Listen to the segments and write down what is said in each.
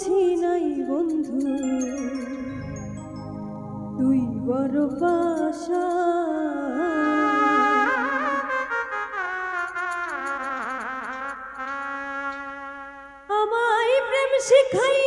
বুঝি নাই বন্ধু। তুই বড় পাশা। আমায় প্রেম শিখাই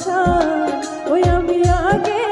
আশা ওই আমি আগে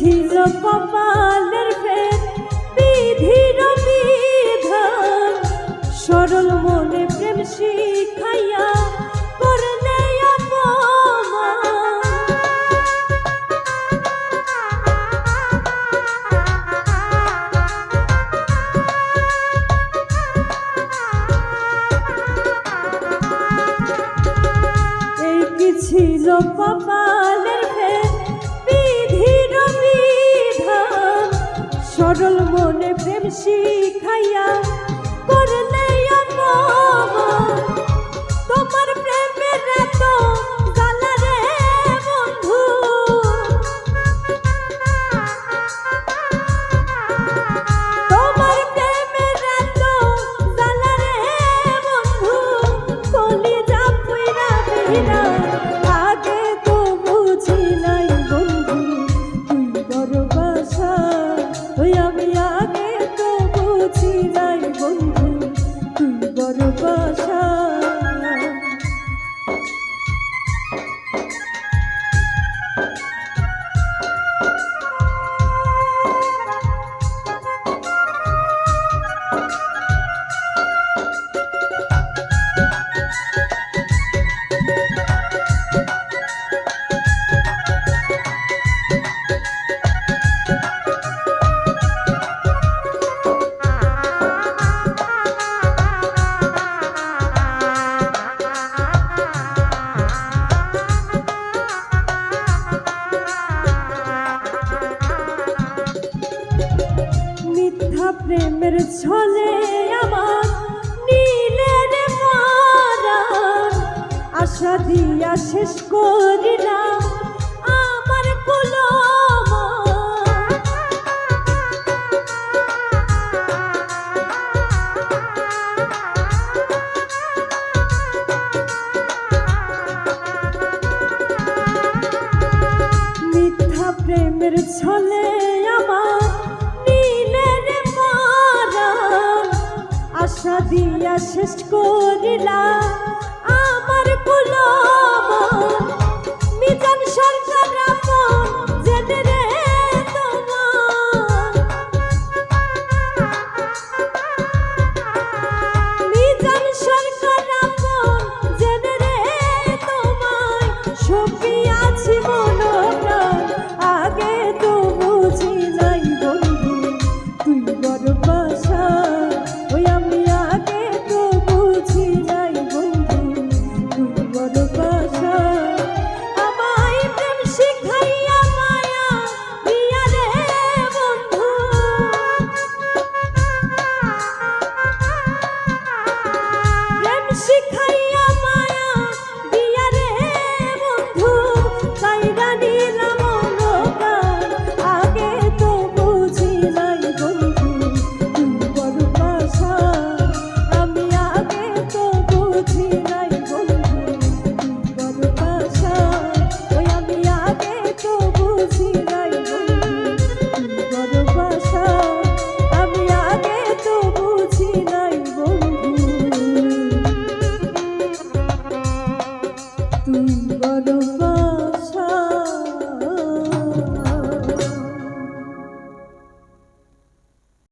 ছিল কপালের ফের বিধির বিধান। সরল মনে প্রেম শিখাইয়া ছিল বাবা শিখাইয়া করলে অপমান দিয়া শেষ করিলাম আমার কুলমা। মিথ্যা প্রেমের ছলে আমার নীলের মারা। আশা দিয়া শেষ করিলা কুলমা মিজান সর